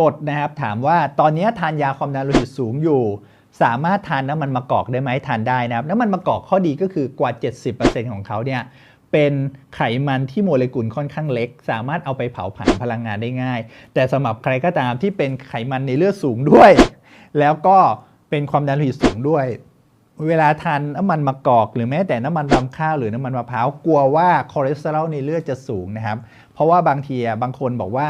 กดนะครับถามว่าตอนนี้ทานยาความดันโลหิตสูงอยู่ สามารถทานน้ำมันมะกอกได้ไหมทานได้นะครับน้ำมันมะกอกข้อดีก็คือกว่า 70%ของเขาเนี่ยเป็นไขมันที่โมเลกุลค่อนข้างเล็ก สามารถเอาไปเผาผลาญพลังงานได้ง่าย แต่สำหรับใครก็ตามที่เป็นไขมันในเลือดสูงด้วย แล้วก็เป็นความดันโลหิตสูงด้วย เวลาทานน้ำมันมะกอก หรือแม้แต่น้ำมันรำข้าวหรือน้ำมันมะพร้าวกลัวว่าคอเลสเตอรอลในเลือดจะสูงนะครับ เพราะว่าบางทีบางคนบอกว่า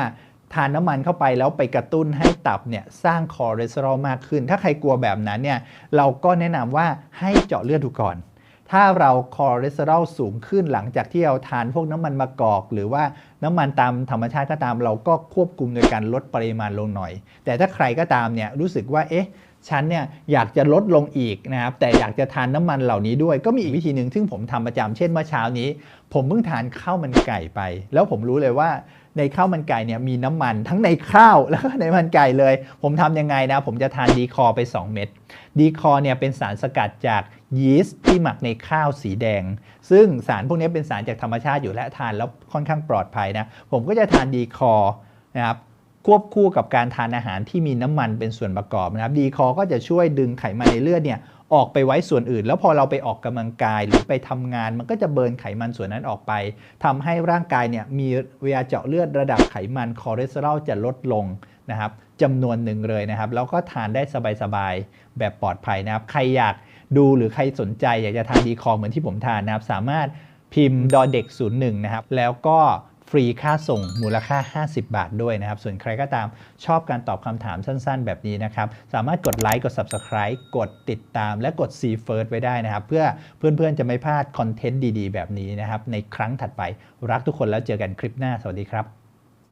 ทานน้ำมันเข้าไปแล้วไปกระตุ้นให้ตับเนี่ยสร้างคอเลสเตอรอลมากขึ้น ถ้าใครกลัวแบบนั้นเนี่ยเราก็แนะนำว่าให้เจาะเลือดดูก่อน ถ้าเราคอเลสเตอรอลสูงขึ้นหลังจากที่เราทานพวกน้ำมันมะกอก หรือว่าน้ำมันตามธรรมชาติก็ตาม เราก็ควบคุมโดยการลดปริมาณลงหน่อย แต่ถ้าใครก็ตามเนี่ยรู้สึกว่าเอ๊ะ ฉันเนี่ยอยากจะลดลงอีกนะครับแต่อยากจะทานน้ำมันเหล่านี้ด้วย ก็มีอีกวิธีหนึ่งซึ่งผมทำประจำเช่นเมื่อเช้านี้ ผมเพิ่งทานข้าวมันไก่ไป แล้วผมรู้เลยว่าในข้าวมันไก่เนี่ยมีน้ำมันทั้งในข้าวแล้วก็ในมันไก่เลย ผมทำยังไงนะผมจะทานดีคอไป 2 เม็ดดีคอเนี่ยเป็นสารสกัดจากยีสต์ที่หมักในข้าวสีแดง ซึ่งสารพวกนี้เป็นสารจากธรรมชาติอยู่และทานแล้วค่อนข้างปลอดภัยนะผมก็จะทานดีคอนะครับ ควบคู่กับการทานอาหารที่มีน้ำมันเป็นส่วนประกอบนะครับดีคอก็จะช่วยดึงไขมันในเลือดเนี่ยออกไปไว้ส่วนอื่น แล้วพอเราไปออกกำลังกายหรือไปทำงาน มันก็จะเบิร์นไขมันส่วนนั้นออกไปทำให้ร่างกายเนี่ยมีเวลาเจาะเลือดระดับไขมันคอเลสเตอรอลจะลดลงนะครับจำนวนหนึ่งเลยนะครับ แล้วก็ทานได้สบายๆแบบปลอดภัยนะครับ ใครอยากดูหรือใครสนใจอยากจะทานดีคอเหมือนที่ผมทานนะครับ สามารถพิมพ์ดอเด็ก01 นะครับ แล้วก็ ฟรีค่าส่งมูลค่า 50 บาทด้วยนะครับ ส่วนใครก็ตามชอบการตอบคำถามสั้นๆ แบบนี้นะครับ สามารถกดไลค์กด Subscribe กดติดตาม และกด See First ไว้ได้นะครับ เพื่อเพื่อนๆ จะไม่พลาดคอนเทนต์ดีๆ แบบนี้นะครับ ในครั้งถัดไปรักทุกคนแล้วเจอกันคลิปหน้า สวัสดีครับ